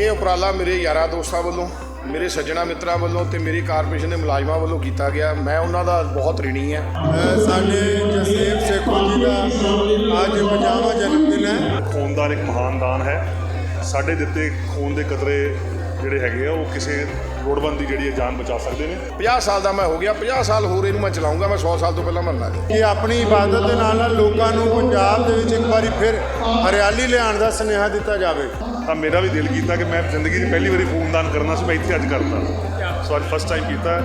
ਇਹ ਉਪਰਾਲਾ ਮੇਰੇ ਯਾਰਾਂ ਦੋਸਤਾਂ ਵੱਲੋਂ ਮੇਰੇ ਸੱਜਣਾ ਮਿੱਤਰਾਂ ਵੱਲੋਂ ਤੇ ਮੇਰੀ ਕਾਰਪੋਰੇਸ਼ਨ ਦੇ ਮੁਲਾਜ਼ਮਾਂ ਵੱਲੋਂ ਕੀਤਾ ਗਿਆ। ਮੈਂ ਉਹਨਾਂ ਦਾ ਬਹੁਤ ਰਿਣੀ ਹਾਂ। ਸਾਡੇ ਜਸੇਵ ਸੇਖੋ ਜੀ ਦਾ ਅੱਜ 50ਵਾਂ ਜਨਮ ਦਿਨ ਹੈ। ਖੂਨਦਾਨ ਇੱਕ ਮਹਾਨ ਦਾਨ ਹੈ। ਸਾਡੇ ਦਿੱਤੇ ਖੂਨ ਦੇ ਕਤਰੇ ਜਿਹੜੇ ਹੈਗੇ ਆ ਉਹ ਕਿਸੇ ਲੋੜਵੰਦ ਦੀ ਜਿਹੜੀ ਹੈ ਜਾਨ ਬਚਾ ਸਕਦੇ ਨੇ। 50 ਸਾਲ ਦਾ ਮੈਂ ਹੋ ਗਿਆ 50 ਸਾਲ ਹੋਰ ਇਹਨੂੰ ਮੈਂ ਚਲਾਉਂਗਾ ਮੈਂ 100 ਸਾਲ ਤੋਂ ਪਹਿਲਾਂ ਮਰਨਾ ਕਿ ਆਪਣੀ ਇਬਾਦਤ ਦੇ ਨਾਲ ਨਾਲ ਲੋਕਾਂ ਨੂੰ ਪੰਜਾਬ ਦੇ ਵਿੱਚ ਇੱਕ ਵਾਰੀ ਫਿਰ ਹਰਿਆਲੀ ਲਿਆਉਣ ਦਾ ਸੁਨੇਹਾ ਦਿੱਤਾ ਜਾਵੇ। ਤਾਂ ਮੇਰਾ ਵੀ ਦਿਲ ਕੀਤਾ ਕਿ ਮੈਂ ਜ਼ਿੰਦਗੀ 'ਚ ਪਹਿਲੀ ਵਾਰੀ ਖੂਨਦਾਨ ਕਰਨਾ ਸੀ ਮੈਂ ਇੱਥੇ ਅੱਜ ਕਰਤਾ। ਸੋ ਅੱਜ ਫਸਟ ਟਾਈਮ ਕੀਤਾ।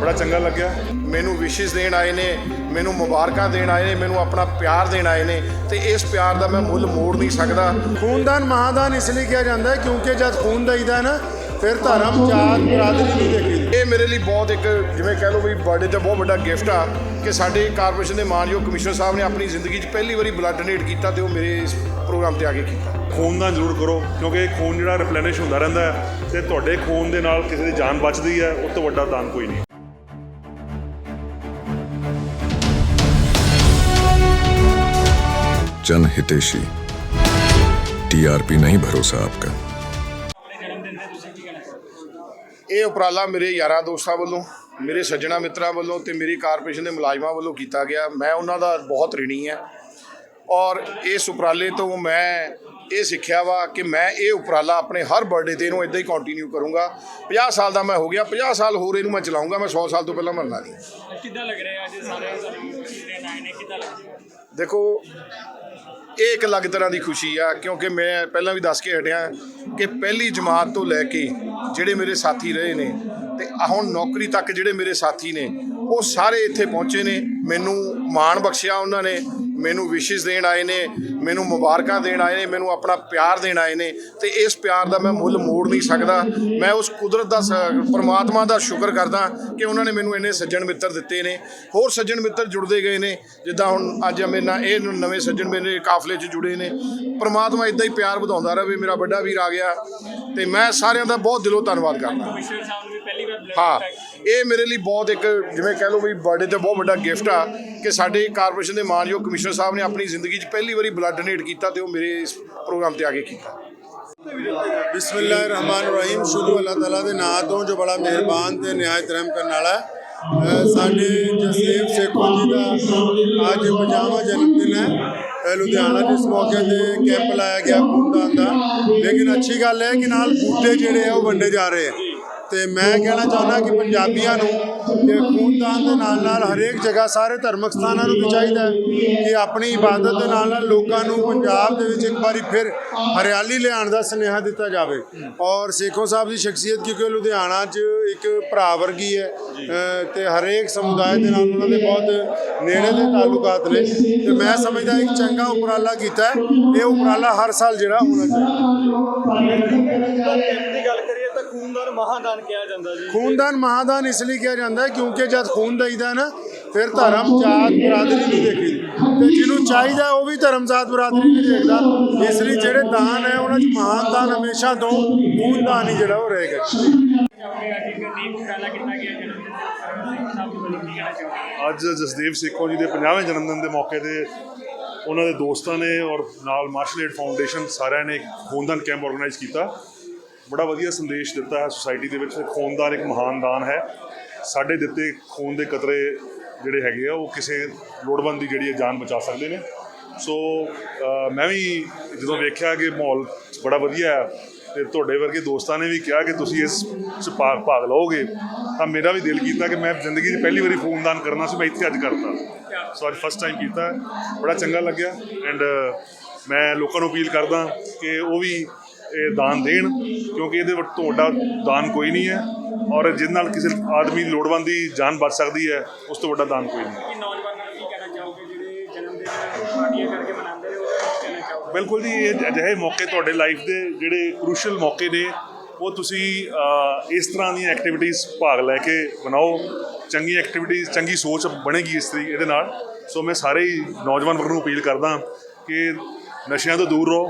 ਬੜਾ ਚੰਗਾ ਲੱਗਿਆ। ਮੈਨੂੰ ਵਿਸ਼ੇਸ ਦੇਣ ਆਏ ਨੇ ਮੈਨੂੰ ਮੁਬਾਰਕਾਂ ਦੇਣ ਆਏ ਨੇ ਮੈਨੂੰ ਆਪਣਾ ਪਿਆਰ ਦੇਣ ਆਏ ਨੇ ਤੇ ਇਸ ਪਿਆਰ ਦਾ ਮੈਂ ਮੁੱਲ ਮੋੜ ਨਹੀਂ ਸਕਦਾ। ਖੂਨਦਾਨ ਮਹਾਦਾਨ ਇਸ ਲਈ ਕਿਹਾ ਜਾਂਦਾ ਹੈ ਕਿਉਂਕਿ ਜਦ ਖੂਨ ਦਈਦਾ ਹੈ ਨਾ ਫਿਰ ਧਰਮ ਜਾਤ ਬਰਾਦਰੀ ਨਹੀਂ ਦੇਖੀ ਇਹ ਮੇਰੇ ਲਈ ਬਹੁਤ ਇੱਕ ਜਿਵੇਂ ਕਹਿ ਲਓ ਵੀ ਬਰਥਡੇ ਤੇ ਬਹੁਤ ਵੱਡਾ ਗਿਫਟ ਆ ਕਿ ਸਾਡੇ ਕਾਰਪੋਰੇਸ਼ਨ ਦੇ ਮਾਨਯੋਗ ਕਮਿਸ਼ਨਰ ਸਾਹਿਬ ਨੇ ਆਪਣੀ ਜ਼ਿੰਦਗੀ 'ਚ ਪਹਿਲੀ ਵਾਰੀ ਬਲੱਡ ਡੋਨੇਟ ਕੀਤਾ ਤੇ ਉਹ ਮੇਰੇ ਇਸ ਪ੍ਰੋਗਰਾਮ ਤੇ ਆ ਕੇ ਕੀਤਾ। ਖੂਨਦਾਨ ਜ਼ਰੂਰ ਕਰੋ ਕਿਉਂਕਿ ਖੂਨ ਜਿਹੜਾ ਰਿਪਲੇਨਿਸ਼ ਹੁੰਦਾ ਰਹਿੰਦਾ ਹੈ ਤੇ ਤੁਹਾਡੇ ਖੂਨ ਦੇ ਨਾਲ ਕਿਸੇ ਦੀ ਜਾਨ ਬਚਦੀ ਹੈ ਉਸ ਤੋਂ ਵੱਡਾ ਦਾਨ ਕੋਈ ਨਹੀਂ जन हितेशी टीआरपी नहीं भरोसा आपका ਇਹ ਉਪਰਾਲਾ ਮੇਰੇ ਯਾਰਾਂ ਦੋਸਤਾਂ ਵੱਲੋਂ ਮੇਰੇ ਸੱਜਣਾ ਮਿੱਤਰਾਂ ਵੱਲੋਂ ਤੇ ਮੇਰੀ ਕਾਰਪੋਰੇਸ਼ਨ ਦੇ ਮੁਲਾਜ਼ਮਾਂ ਵੱਲੋਂ ਕੀਤਾ ਗਿਆ ਮੈਂ ਉਹਨਾਂ ਦਾ ਬਹੁਤ ਰਿਣੀ ਹਾਂ ਔਰ ਇਸ ਉਪਰਾਲੇ ਤੋਂ ਮੈਂ ਇਹ ਸਿੱਖਿਆ ਵਾ ਕਿ ਮੈਂ ਇਹ ਉਪਰਾਲਾ ਆਪਣੇ ਹਰ ਬਰਥਡੇ ਤੇ ਇਹਨੂੰ ਇਦਾਂ ਹੀ ਕੰਟੀਨਿਊ ਕਰੂੰਗਾ। 50 ਸਾਲ ਦਾ ਮੈਂ ਹੋ ਗਿਆ 50 ਸਾਲ ਹੋਰ ਇਹਨੂੰ ਮੈਂ ਚਲਾਉਂਗਾ ਮੈਂ 100 ਸਾਲ ਤੋਂ ਪਹਿਲਾਂ ਮਰਨਾ ਨਹੀਂ। ਕਿੱਦਾਂ ਲੱਗ ਰਿਹਾ ਅੱਜ ਸਾਰੇ ਦੇਣ ਆਏ ਨੇ ਕਿੱਦਾਂ ਲੱਗ ਰਿਹਾ? ਦੇਖੋ ਇਹ ਇੱਕ ਅਲੱਗ ਤਰ੍ਹਾਂ ਦੀ ਖੁਸ਼ੀ ਆ ਕਿਉਂਕਿ ਮੈਂ ਪਹਿਲਾਂ ਵੀ ਦੱਸ ਕੇ ਹਟਿਆ ਕਿ ਪਹਿਲੀ ਜਮਾਤ ਤੋਂ ਲੈ ਕੇ ਜਿਹੜੇ ਮੇਰੇ ਸਾਥੀ ਰਹੇ ਨੇ ਤੇ ਹੁਣ ਨੌਕਰੀ ਤੱਕ ਜਿਹੜੇ ਮੇਰੇ ਸਾਥੀ ਨੇ ਉਹ ਸਾਰੇ ਇੱਥੇ ਪਹੁੰਚੇ ਨੇ। ਮੈਨੂੰ ਮਾਣ ਬਖਸ਼ਿਆ ਉਹਨਾਂ ਨੇ ਮੈਨੂੰ ਵਿਸ਼ੇਸ ਦੇਣ ਆਏ ਨੇ, ਮੈਨੂੰ ਮੁਬਾਰਕਾਂ ਦੇਣ ਆਏ ਨੇ, ਮੈਨੂੰ ਆਪਣਾ ਪਿਆਰ ਦੇਣ ਆਏ ਨੇ ਤੇ ਇਸ ਪਿਆਰ ਦਾ ਮੈਂ ਮੁੱਲ ਮੋੜ ਨਹੀਂ ਸਕਦਾ। ਮੈਂ ਉਸ ਕੁਦਰਤ ਦਾ ਸ- ਪ੍ਰਮਾਤਮਾ ਦਾ ਸ਼ੁਕਰ ਕਰਦਾ ਕਿ ਉਹਨਾਂ ਨੇ ਮੈਨੂੰ ਇੰਨੇ ਸੱਜਣ ਮਿੱਤਰ ਦਿੱਤੇ ਨੇ। ਹੋਰ ਸੱਜਣ ਮਿੱਤਰ ਜੁੜਦੇ ਗਏ ਨੇ, ਜਿੱਦਾਂ ਹੁਣ ਅੱਜ ਮੇਰੇ ਨਾਲ ਇਹ ਨਵੇਂ ਸੱਜਣ ਮੇਰੇ ਕਾਫਲੇ 'ਚ ਜੁੜੇ ਨੇ। ਪਰਮਾਤਮਾ ਇਦਾਂ ਹੀ ਪਿਆਰ ਵਧਾਉਂਦਾ ਰਹੇ, ਮੇਰਾ ਵੱਡਾ ਵੀਰ ਆ ਗਿਆ ਤੇ ਮੈਂ ਸਾਰਿਆਂ ਦਾ ਬਹੁਤ ਦਿਲੋਂ ਧੰਨਵਾਦ ਕਰਦਾ। ਨੂੰ ਪਹਿਲੀ ਵਾਰ ਹਾਂ ਇਹ ਮੇਰੇ ਲਈ ਬਹੁਤ ਇੱਕ ਜਿਵੇਂ ਕਹਿ ਲਓ ਵੀ ਬਰਥਡੇ ਤੇ ਬਹੁਤ ਵੱਡਾ ਗਿਫਟ ਆ ਕਿ ਸਾਡੇ ਕਾਰਪੋਰੇਸ਼ਨ ਦੇ ਮਾਨਯੋਗ ਕਮਿਸ਼ਨਰ ਸਾਹਿਬ ਨੇ ਆਪਣੀ ਜ਼ਿੰਦਗੀ 'ਚ ਪਹਿਲੀ ਵਾਰੀ ਬਲੱਡ ਡੋਨੇਟ ਕੀਤਾ ਤੇ ਉਹ ਮੇਰੇ ਇਸ ਪ੍ਰੋਗਰਾਮ ਤੇ ਆ ਕੇ ਕੀਤਾ। ਬਿਸਮਿਲ੍ਲਾਹਿਰਰਹਿਮਾਨਿਰਰਹੀਮ ਸ਼ੁਰੂ ਅੱਲਾਹ ਤਾਲਾ ਦੇ ਨਾਮ ਤੋਂ ਜੋ ਬੜਾ ਮਿਹਰਬਾਨ ਤੇ ਨਿਹਾਇਤ ਰਹਿਮ ਕਰਨ ਵਾਲਾ ਹੈ। ਸਾਡੇ ਜਸੇਵ ਸੇਖੋ ਜੀ ਦਾ ਅੱਜ 50ਵਾਂ ਜਨਮ ਦਿਨ ਹੈ। ਲੁਧਿਆਣਾ ਜਿਸ ਮੌਕੇ ਤੇ ਕੈਂਪ ਲਾਇਆ ਗਿਆ ਖੂਨਦਾਨ ਦਾ। ਲੇਕਿਨ ਅੱਛੀ ਗੱਲ ਹੈ ਕਿ ਨਾਲ ਬੂਟੇ ਜਿਹੜੇ ਆ ਉਹ ਵੰਡੇ ਜਾ ਰਹੇ ਆ। ਤੇ ਮੈਂ ਕਹਿਣਾ ਚਾਹੁੰਦਾ ਕਿ ਪੰਜਾਬੀਆਂ ਨੂੰ ਕਿ ਖੂਨਦਾਨ ਦੇ ਨਾਲ ਨਾਲ ਹਰੇਕ ਜਗ੍ਹਾ ਸਾਰੇ ਧਾਰਮਿਕ ਸਥਾਨਾਂ ਨੂੰ ਵੀ ਚਾਹੀਦਾ ਹੈ ਕਿ ਆਪਣੀ ਇਬਾਦਤ ਦੇ ਨਾਲ ਨਾਲ ਲੋਕਾਂ ਨੂੰ ਪੰਜਾਬ ਦੇ ਵਿੱਚ ਇੱਕ ਵਾਰੀ ਫਿਰ ਹਰਿਆਲੀ ਲਿਆਉਣ ਦਾ ਸੁਨੇਹਾ ਦਿੱਤਾ ਜਾਵੇ। ਔਰ ਸੇਖੋ ਸਾਹਿਬ ਦੀ ਸ਼ਖਸੀਅਤ ਕਿਉਂਕਿ ਲੁਧਿਆਣਾ 'ਚ ਇੱਕ ਭਰਾ ਵਰਗੀ ਹੈ ਅ, ਤੇ ਹਰੇਕ ਸਮੁਦਾਇ ਦੇ ਨਾਲ ਉਹਨਾਂ ਦੇ ਬਹੁਤ ਨੇੜੇ ਦੇ ਤਾਲੁਕਾਤ ਨੇ। ਤੇ ਮੈਂ ਸਮਝਦਾ ਇੱਕ ਚੰਗਾ ਉਪਰਾਲਾ ਕੀਤਾ ਇਹ ਉਪਰਾਲਾ ਹਰ ਸਾਲ ਜਿਹੜਾ ਹੋਣਾ ਚਾਹੀਦਾ ਦੀ ਗੱਲ ਕਰੀਏ ਤਾਂ ਖੂਨਦਾਨ ਮਹਾਦਾਨ ਕਿਹਾ ਜਾਂਦਾ ਜੀ। ਖੂਨਦਾਨ ਮਹਾਦਾਨ ਇਸ ਲਈ ਕਿਹਾ ਜਾਂਦਾ ਹੈ ਕਿਉਂਕਿ ਜਦ ਖੂਨ ਦਈਦਾ ਨਾ ਫਿਰ ਧਰਮ ਜਾਤ ਬਰਾਦਰੀ ਨਹੀਂ ਦੇਖੀ ਤੇ ਜਿਹਨੂੰ ਚਾਹੀਦਾ ਉਹ ਵੀ ਧਰਮ ਜਾਤ ਬਰਾਦਰੀ ਨਹੀਂ ਦੇਖਦਾ। ਇਸ ਲਈ ਜਿਹੜੇ ਦਾਨ ਹੈ ਉਹਨਾਂ 'ਚ ਮਹਾਨ ਦਾਨ ਹਮੇਸ਼ਾ ਤੋਂ ਖੂਨਦਾਨ ਹੀ ਜਿਹੜਾ ਉਹ ਰਹੇਗਾ। ਅੱਜ ਦਿਨ ਜਸਦੇਵ ਸੇਖੋ ਜੀ ਦੇ 50ਵੇਂ ਜਨਮ ਦਿਨ ਦੇ ਮੌਕੇ ਤੇ ਉਹਨਾਂ ਦੇ ਦੋਸਤਾਂ ਨੇ ਔਰ ਨਾਲ ਮਾਰਸ਼ਲ ਏਡ ਫਾਊਂਡੇਸ਼ਨ ਸਾਰਿਆਂ ਨੇ ਇੱਕ ਖੂਨਦਾਨ ਕੈਂਪ ਆਰਗੇਨਾਈਜ਼ ਕੀਤਾ। ਬੜਾ ਵਧੀਆ ਸੰਦੇਸ਼ ਦਿੱਤਾ ਹੈ ਸੁਸਾਇਟੀ ਦੇ ਵਿੱਚ। ਖੂਨਦਾਨ ਇੱਕ ਮਹਾਨ ਦਾਨ ਹੈ। ਸਾਡੇ ਦਿੱਤੇ ਖੂਨ ਦੇ ਕਤਰੇ ਜਿਹੜੇ ਹੈਗੇ ਆ, ਉਹ ਕਿਸੇ ਲੋੜਵੰਦ ਦੀ ਜਿਹੜੀ ਹੈ ਜਾਨ ਬਚਾ ਸਕਦੇ ਨੇ। ਸੋ ਮੈਂ ਵੀ ਜਦੋਂ ਵੇਖਿਆ ਕਿ ਮਾਹੌਲ ਬੜਾ ਵਧੀਆ ਹੈ ਤੇ ਤੁਹਾਡੇ ਵਰਗੇ ਦੋਸਤਾਂ ਨੇ ਵੀ ਕਿਹਾ ਕਿ ਤੁਸੀਂ ਇਸ 'ਚ ਭਾਗ ਭਾਗ ਲਓਗੇ, ਤਾਂ ਮੇਰਾ ਵੀ ਦਿਲ ਕੀਤਾ ਕਿ ਮੈਂ ਜ਼ਿੰਦਗੀ 'ਚ ਪਹਿਲੀ ਵਾਰੀ ਖੂਨਦਾਨ ਕਰਨਾ ਸੀ, ਮੈਂ ਇੱਥੇ ਅੱਜ ਕਰਤਾ। ਸੋ, ਅੱਜ ਫਸਟ ਟਾਈਮ ਕੀਤਾ। ਬੜਾ ਚੰਗਾ ਲੱਗਿਆ। ਐਂਡ ਮੈਂ ਲੋਕਾਂ ਨੂੰ ਅਪੀਲ ਕਰਦਾ ਕਿ ਉਹ ਵੀ ਇਹ ਦਾਨ ਦੇਣ ਕਿਉਂਕਿ ਇਹਦੇ ਵਿੱਚ ਤੋਂ ਵੱਡਾ ਦਾਨ ਕੋਈ ਨਹੀਂ ਹੈ ਔਰ ਜਿਸ ਨਾਲ ਕਿਸੇ ਆਦਮੀ ਦੀ ਲੋੜਵੰਦ ਦੀ ਜਾਨ ਬਚ ਸਕਦੀ ਹੈ ਉਸ ਤੋਂ ਵੱਡਾ ਦਾਨ ਕੋਈ ਨਹੀਂ। ਕਿ ਨੌਜਵਾਨਾਂ ਨੂੰ ਕੀ ਕਹਿਣਾ ਚਾਹੋਗੇ? ਜਿਹੜੇ ਜਨਮ ਦਿਨ ਪਾਰਟੀਆਂ ਕਰਕੇ ਮਨਾਉਂਦੇ ਨੇ ਉਹਨਾਂ ਨੂੰ ਕੀ ਕਹਿਣਾ ਚਾਹੋਗੇ? ਬਿਲਕੁਲ ਜੀ ਇਹ ਅਜਿਹੇ ਮੌਕੇ ਤੁਹਾਡੇ ਲਾਈਫ ਦੇ ਜਿਹੜੇ ਕ੍ਰੂਸ਼ੀਅਲ ਮੌਕੇ ਨੇ ਉਹ ਤੁਸੀਂ ਇਸ ਤਰ੍ਹਾਂ ਦੀਆਂ ਐਕਟੀਵਿਟੀਜ਼ ਭਾਗ ਲੈ ਕੇ ਬਣਾਓ ਚੰਗੀ ਐਕਟੀਵਿਟੀਜ਼ ਚੰਗੀ ਸੋਚ ਬਣੇਗੀ ਇਸ ਤਰੀ ਇਹਦੇ ਨਾਲ। ਸੋ ਮੈਂ ਸਾਰੇ ਹੀ ਨੌਜਵਾਨ ਵਰਗ ਨੂੰ ਅਪੀਲ ਕਰਦਾ ਕਿ ਨਸ਼ਿਆਂ ਤੋਂ ਦੂਰ ਰਹੋ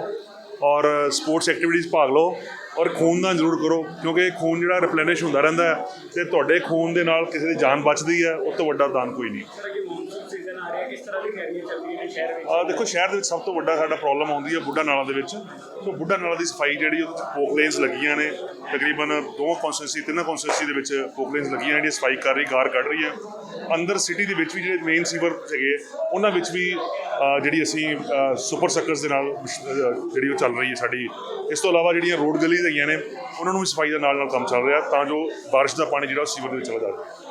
ਔਰ ਸਪੋਰਟਸ ਐਕਟੀਵਿਟੀਜ਼ ਭਾਗ ਲਓ ਔਰ ਖੂਨਦਾਨ ਜ਼ਰੂਰ ਕਰੋ, ਕਿਉਂਕਿ ਖੂਨ ਜਿਹੜਾ ਰਿਪਲੇਨਿਸ਼ ਹੁੰਦਾ ਰਹਿੰਦਾ ਹੈ ਤੇ ਤੁਹਾਡੇ ਖੂਨ ਦੇ ਨਾਲ ਕਿਸੇ ਦੀ ਜਾਨ ਬਚਦੀ ਹੈ ਉਸ ਤੋਂ ਵੱਡਾ ਦਾਨ ਕੋਈ ਨਹੀਂ। ਆ ਦੇਖੋ, ਸ਼ਹਿਰ ਦੇ ਵਿੱਚ ਸਭ ਤੋਂ ਵੱਡਾ ਸਾਡਾ ਪ੍ਰੋਬਲਮ ਆਉਂਦੀ ਹੈ ਬੁੱਢਾ ਨਾਲਾ ਦੇ ਵਿੱਚ। ਸੋ ਬੁੱਢਾ ਨਾਲਾ ਦੀ ਸਫ਼ਾਈ ਜਿਹੜੀ ਉਹਦੇ ਪੋਕਲੇਨਸ ਲੱਗੀਆਂ ਨੇ। ਤਕਰੀਬਨ ਦੋ ਕੌਂਸਟੈਂਸੀ ਤਿੰਨ ਕੌਂਸਟੈਂਸੀ ਦੇ ਵਿੱਚ ਪੋਕਲੇਨਸ ਲੱਗੀਆਂ ਜਿਹੜੀਆਂ ਸਫ਼ਾਈ ਕਰ ਰਹੀ ਗਾਰ ਕੱਢ ਰਹੀ ਹੈ। ਅੰਦਰ ਸਿਟੀ ਦੇ ਵਿੱਚ ਵੀ ਜਿਹੜੇ ਮੇਨ ਸੀਵਰ ਹੈਗੇ ਉਹਨਾਂ ਵਿੱਚ ਵੀ ਜਿਹੜੀ ਅਸੀਂ ਸੁਪਰ ਸਕਰਸ ਦੇ ਨਾਲ ਅ, ਜਿਹੜੀ ਉਹ ਚੱਲ ਰਹੀ ਹੈ ਸਾਡੀ ਇਸ ਤੋਂ ਇਲਾਵਾ ਜਿਹੜੀਆਂ ਰੋਡ ਗਲੀਜ਼ ਹੈਗੀਆਂ ਨੇ ਉਹਨਾਂ ਨੂੰ ਵੀ ਸਫ਼ਾਈ ਦਾ ਨਾਲ ਨਾਲ ਕੰਮ ਚੱਲ ਰਿਹਾ ਤਾਂ ਜੋ ਬਾਰਿਸ਼ ਦਾ ਪਾਣੀ ਜਿਹੜਾ ਉਹ ਸੀਵਰ ਦੇ ਵਿੱਚ ਚਲਾ ਜਾਵੇ